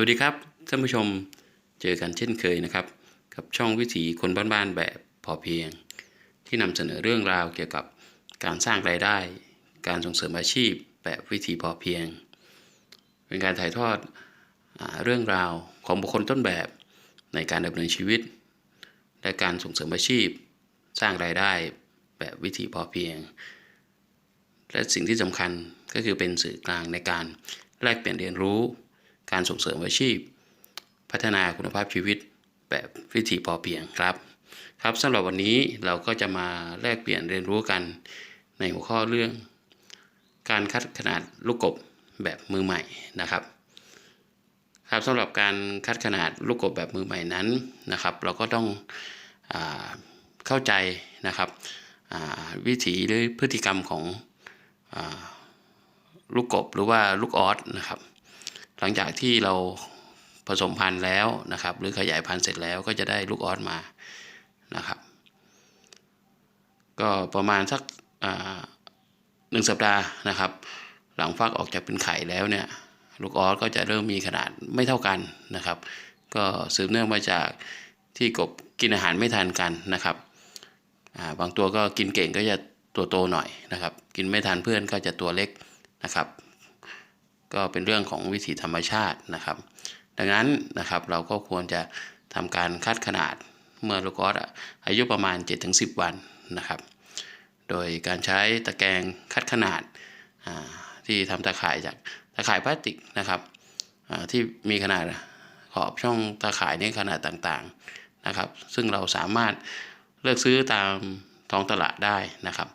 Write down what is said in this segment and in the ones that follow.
วัสดีครับท่านผู้ชมเจอกันเช่นเคยนะครับ กับช่องวิถีคนบ้านๆแบบพอเพียง ที่นำเสนอเรื่องราวเกี่ยวกับการสร้างรายได้ การส่งเสริมอาชีพแบบวิถีพอเพียง เป็นการถ่ายทอดอเรื่องราวของบุคคลต้นแบบในการดำเนินชีวิต และการส่งเสริมอาชีพ สร้างรายได้แบบวิถีพอเพียง และสิ่งที่สำคัญก็คือเป็นสื่อกลางในการแลกเปลี่ยนเรียนรู้ การส่งเสริมอาชีพ พัฒนาคุณภาพชีวิตแบบวิถีพอเพียงครับ ครับสำหรับวันนี้เราก็จะมาแลกเปลี่ยนเรียนรู้กันในหัวข้อเรื่อง การคัดขนาดลูกกบแบบมือใหม่นะครับ ครับสำหรับการคัดขนาดลูกกบแบบมือใหม่นั้นนะครับ เราก็ต้องอเข้าใจนะครับวิถีหรือพฤติกรรมของอลูกกบหรือว่าลูกออสนะครับ หลังจากที่เราผสมพันธุ์แล้วนะครับ หรือขยายพันธุ์เสร็จแล้วก็จะได้ลูกออสมานะครับ ก็ประมาณสักหนึ่งสัปดาห์นะครับ หลังฟักออกจากเป็นไข่แล้วเนี่ยลูกออสก็จะเริ่มมีขนาดไม่เท่ากันนะครับ ก็สืบเนื่องมาจากที่กบกินอาหารไม่ทันกันนะครับาบางตัวก็กินเก่งก็จะตัวโตหน่อยนะครับ กินไม่ทันเพื่อนก็จะตัวเล็กนะครับ ก็เป็นเรื่องของวิถีธรรมชาตินะครับ ดังนั้นนะครับเราก็ควรจะทำการคัดขนาดเมื่อลูกออสอายุประมาณ 7-10 วันนะครับ โดยการใช้ตะแกรงคัดขนาดาที่ทำตะข่ายจากตะข่ายพลาสติกนะครับที่มีขนาดขอบช่องตะข่ายในขนาดต่างๆนะครับ ซึ่งเราสามารถเลือกซื้อตามท้องตลาดได้นะครับ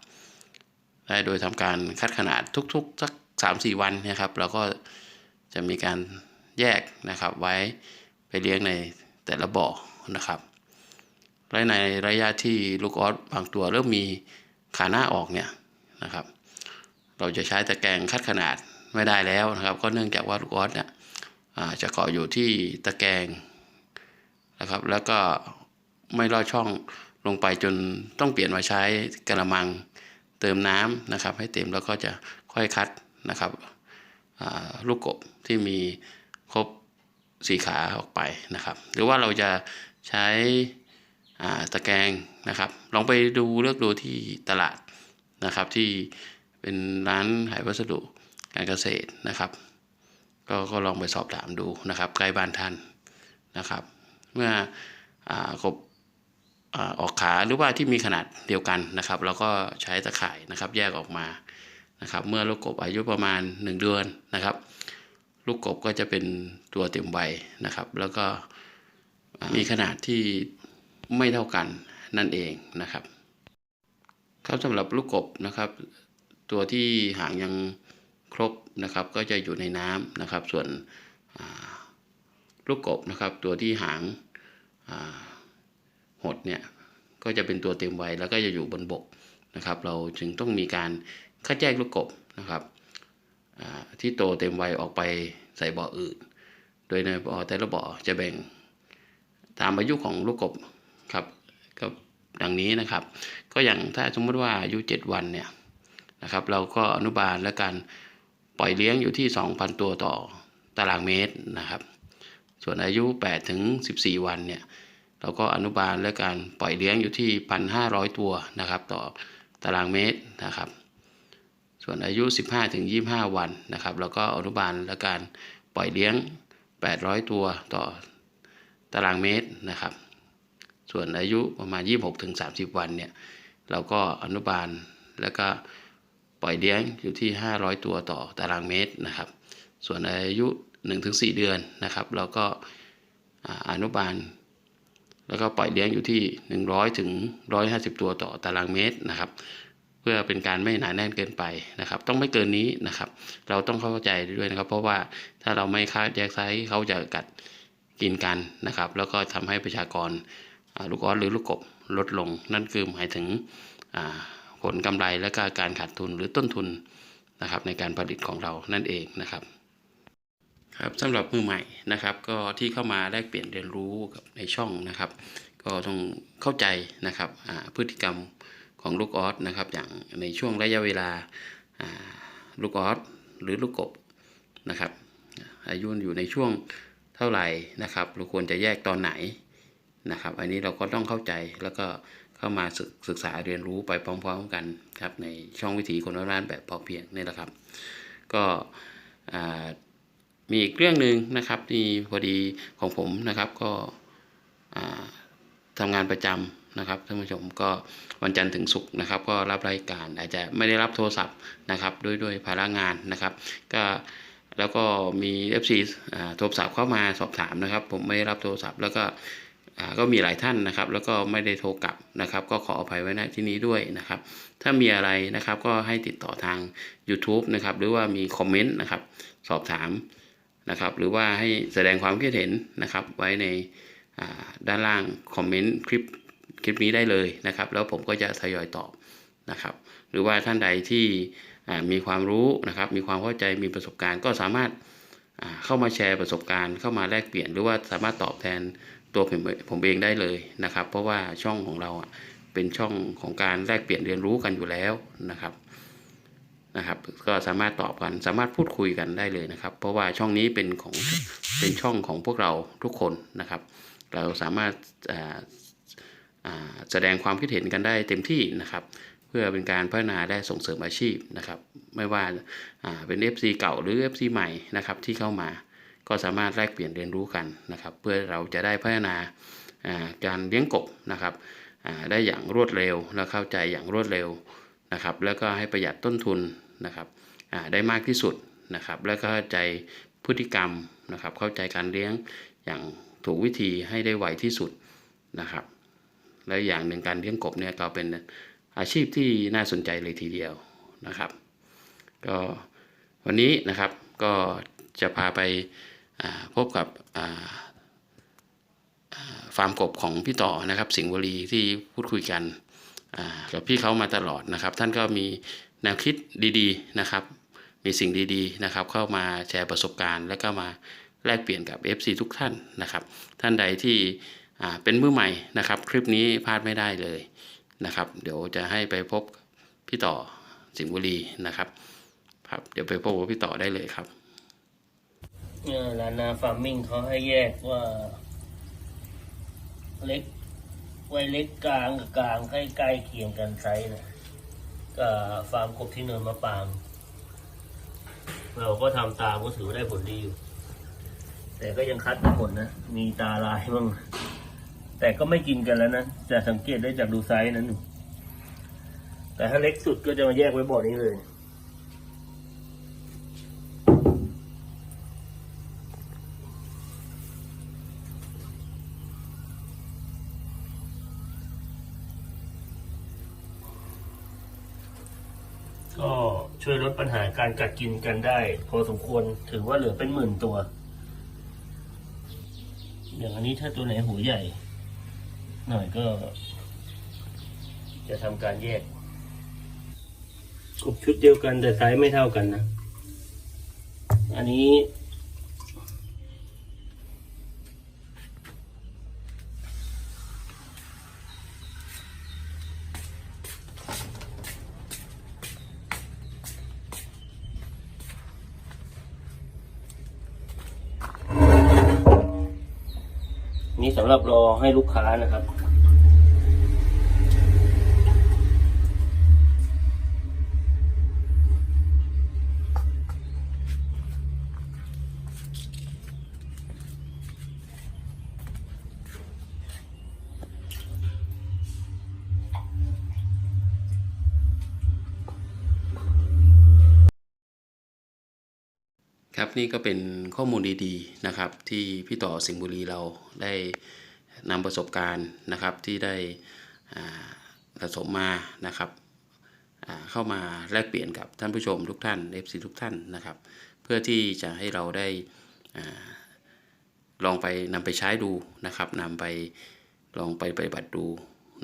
ได้โดยทำการคัดขนาดทุกๆสัก สามสี่วันนะครับ เราก็จะมีการแยกนะครับ ไว้ไปเลี้ยงในแต่ละบ่อนะครับ และในระยะที่ลูกออสบางตัวเริ่มมีขาหน้าออกเนี่ยนะครับ เราจะใช้ตะแกรงคัดขนาดไม่ได้แล้วนะครับ ก็เนื่องจากว่าลูกออสเนี่ยจะเกาะอยู่ที่ตะแกรงนะครับ แล้วก็ไม่ลอดช่องลงไปจนต้องเปลี่ยนมาใช้กระมังเติมน้ำนะครับ ให้เต็มแล้วก็จะค่อยคัด นะครับลูกกบที่มีครบสีขาออกไปนะครับ หรือว่าเราจะใช้ตะแกรงนะครับ ลองไปดูเลือกดูที่ตลาดนะครับ ที่เป็นร้านขายวัสดุการเกษตรนะครับ ก็ก็ลองไปสอบถามดูนะครับ ใกล้บ้านท่านนะครับ เมื่ออกบออกขาหรือว่าที่มีขนาดเดียวกันนะครับ เราก็ใช้ตะข่ายนะครับ แยกออกมา นะครับเมื่อลูกกบอายุประมาณ 1 เดือนนะครับ ลูกกบก็จะเป็นตัวเต็มวัยนะครับ แล้วก็มีขนาดที่ไม่เท่ากันนั่นเองนะครับ ครับสำหรับลูกกบนะครับ ตัวที่หางยังครบนะครับ ก็จะอยู่ในน้ำนะครับ ส่วนลูกกบนะครับ ตัวที่หางาหดเนี่ยก็จะเป็นตัวเต็มวัยแล้วก็จะอยู่บนบกนะครับ เราจึงต้องมีการ คัดแยกลูกกบนะครับที่โตเต็มวัยออกไปใส่บ่ออื่น โดยในบ่อแต่ละบ่อจะแบ่งตามอายุของลูกกบครับก็ดังนี้นะครับ ก็อย่างถ้าสมมติว่าอายุ 7 วันเนี่ยนะครับเราก็อนุบาลและการปล่อยเลี้ยงอยู่ที่ 2,000 ตัวต่อตารางเมตรนะครับ ส่วนอายุ 8 ถึง 14 วันเนี่ยเราก็อนุบาลและการปล่อยเลี้ยงอยู่ที่ 1,500 ตัวนะครับ ต่อตารางเมตรนะครับ ส่วนอายุ 15ถึง25 วันนะครับเราก็อนุบาลและการปล่อยเลี้ยง 800 ตัวต่อตารางเมตรนะครับ ส่วนอายุประมาณ 26ถึง30 วันเนี่ย เราก็อนุบาลแล้วก็ปล่อยเลี้ยงอยู่ที่ 500 ตัวต่อตารางเมตรนะครับ ส่วนอายุ 1-4 เดือนนะครับ เราก็อ่าอนุบาล แล้วก็ปล่อยเลี้ยงอยู่ที่ 100ถึง150 ตัวต่อตารางเมตรนะครับ เพื่อเป็นการไม่หนาแน่นเกินไปนะครับ ต้องไม่เกินนี้นะครับ เราต้องเข้าใจด้วยนะครับ เพราะว่าถ้าเราไม่คัดแยกไซส์เขาจะกัดกินกันนะครับ แล้วก็ทำให้ประชากรลูกออสหรือลูกกบลดลง นั่นคือหมายถึงผลกำไรและก็การขาดทุนหรือต้นทุนนะครับในการผลิตของเรานั่นเองนะครับครับสำหรับมือใหม่นะครับ ก็ที่เข้ามาแลกเปลี่ยนเรียนรู้กับในช่องนะครับ ก็ต้องเข้าใจนะครับพฤติกรรม ของลูกออสนะครับ อย่างในช่วงระยะเวลาลูกออสหรือลูกกบนะครับ อายุอยู่ในช่วงทท่าไหร่นะครับ เราควรจะแยกตอนไหนนะครับ อันนี้เราก็ต้องเข้าใจแล้วก็เข้ามาศึกศึกษาเรียนรู้ไปพร้อมๆกันครับในช่องวิถีคนร้านแบบพอเพียงนี่แหละครับ ก็มีอีกเรื่องหนึ่งนะครับที่พอดีของผมนะครับก็ อ่าทำงานประจำนะครับท่านผู้ชมก็วันจันทร์ถึงศุกร์นะครับ ก็รับรายการอาจจะไม่ได้รับโทรศัพท์นะครับด้วยด้วยภาระงานนะครับ ก็แล้วก็มี FC อ่าโทรศัพท์เข้ามาสอบถามนะครับ ผมไม่ได้รับโทรศัพท์แล้วก็ก็มีหลายท่านนะครับ แล้วก็ไม่ได้โทรกลับนะครับ ก็ขออภัยไว้ณที่นี้ด้วยนะครับ ถ้ามีอะไรนะครับก็ให้ติดต่อทาง YouTube นะครับ หรือว่ามีคอมเมนต์นะครับ สอบถามนะครับ หรือว่าให้แสดงความคิดเห็นนะครับไว้ใน ด้านล่างคอมเมนต์คลิปคลิปนี้ได้เลยนะครับ แล้วผมก็จะทยอยตอบนะครับ หรือว่าท่านใดที่มีความรู้นะครับ มีความเข้าใจมีประสบการณ์ ก็สามารถาเข้ามาแชร์ประสบการณ์ เข้ามาแลกเปลี่ยน หรือว่าสามารถตอบแทนตัวผมผมเองได้เลยนะครับ เพราะว่าช่องของเราเป็นช่องของการแลกเปลี่ยนเรียนรู้กันอยู่แล้วนะครับนะครับ ก็สามารถตอบกันสามารถพูดคุยกันได้เลยนะครับ เพราะว่าช่องนี้เป็นของเป็นช่องของพวกเราทุกคนนะครับ เราสามารถแสดงความคิดเห็นกันได้เต็มที่นะครับ เพื่อเป็นการพัฒนาและส่งเสริมอาชีพนะครับ ไม่ว่าาเป็น FC เก่าหรือ FC ใหม่นะครับที่เข้ามา ก็สามารถแลกเปลี่ยนเรียนรู้กันนะครับ เพื่อเราจะได้พัฒนาาการเลี้ยงกบนะครับได้อย่างรวดเร็วและเข้าใจอย่างรวดเร็วนะครับ แล้วก็ให้ประหยัดต้นทุนนะครับได้มากที่สุดนะครับ แล้วก็เข้าใจพฤติกรรมนะครับ เข้าใจการเลี้ยงอย่าง ถูกวิธีให้ได้ไวที่สุดนะครับ และอย่างหนึ่งการเลี้ยงกบเนี่ยก็เป็นอาชีพที่น่าสนใจเลยทีเดียวนะครับ ก็วันนี้นะครับก็จะพาไปาพบกับฟาร์มกบของพี่ต่อนะครับ สิงห์บุรีที่พูดคุยกันกับพี่เขามาตลอดนะครับ ท่านก็มีแนวคิดดีๆนะครับ มีสิ่งดีๆนะครับ เข้ามาแชร์ประสบการณ์ แล้วก็มา แลกเปลี่ยนกับ FC ทุกท่านนะครับ ท่านใดที่เป็นมือใหม่นะครับ คลิปนี้พลาดไม่ได้เลยนะครับ เดี๋ยวจะให้ไปพบพี่ต่อสิงห์บุรีนะครับ ครับเดี๋ยวไปพบกับพี่ต่อได้เลยครับเออร้านนาฟาร์มมิ่งเขาให้แยกว่า เล็ก ไว้เล็กกลางกับกลางใกล้ใกล้เคียงกันไซส์นะกับฟาร์มกบที่เนินมะปราง เราก็ทำตามก็ถือว่าได้ผลดีอยู่ แต่ก็ยังคัดไม่หมดนะ มีตาลายบ้างแต่ก็ไม่กินกันแล้วนะ จะสังเกตได้จากดูไซส์นั้นแต่ถ้าเล็กสุดก็จะมาแยกไว้บ่อนี้เลยก็ช่วยลดปัญหาการกัดกินกันได้ พอสมควรถือว่าเหลือเป็นหมื่นตัว อย่างอันนี้ถ้าตัวไหนหูใหญ่ หน่อยก็ จะทำการแยกกบชุดเดียวกันแต่ไซส์ไม่เท่ากันนะ อันนี้ สำหรับรอให้ลูกค้านะครับ ครับนี่ก็เป็นข้อมูลดีๆนะครับ ที่พี่ต่อสิงห์บุรีเราได้นำประสบการณ์นะครับที่ได้อ่าผสมมานะครับเข้ามาแลกเปลี่ยนกับท่านผู้ชมทุกท่าน FC ทุกท่านนะครับ เพื่อที่จะให้เราได้อลองไปนำไปใช้ดูนะครับนำไปลองไปปฏิบัติดู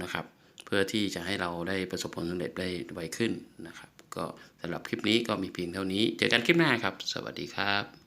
นะครับ เพื่อที่จะให้เราได้ประสบผลสำเร็จได้ไวขึ้นนะครับ ก็สำหรับคลิปนี้ก็มีเพียงเท่านี้ เจอกันคลิปหน้าครับ สวัสดีครับ